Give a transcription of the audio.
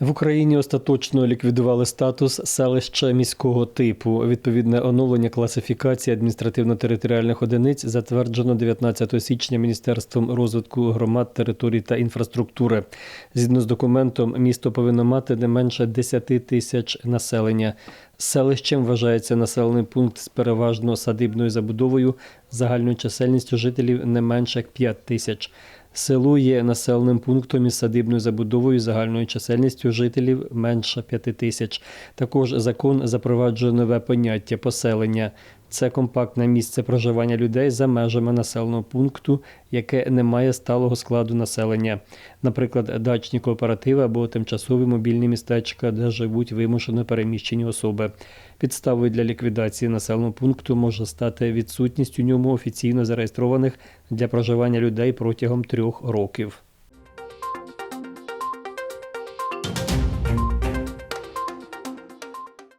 В Україні остаточно ліквідували статус селища міського типу. Відповідне оновлення класифікації адміністративно-територіальних одиниць затверджено 19 січня Міністерством розвитку громад, територій та інфраструктури. Згідно з документом, місто повинно мати не менше 10 тисяч населення. Селищем вважається населений пункт з переважно садибною забудовою загальною чисельністю жителів не менше як 5 тисяч. Село є населеним пунктом із садибною забудовою загальною чисельністю жителів менше 5 тисяч. Також закон запроваджує нове поняття поселення. Це компактне місце проживання людей за межами населеного пункту, яке не має сталого складу населення, наприклад, дачні кооперативи або тимчасові мобільні містечка, де живуть вимушено переміщені особи. Підставою для ліквідації населеного пункту може стати відсутність у ньому офіційно зареєстрованих для проживання людей протягом трьох років.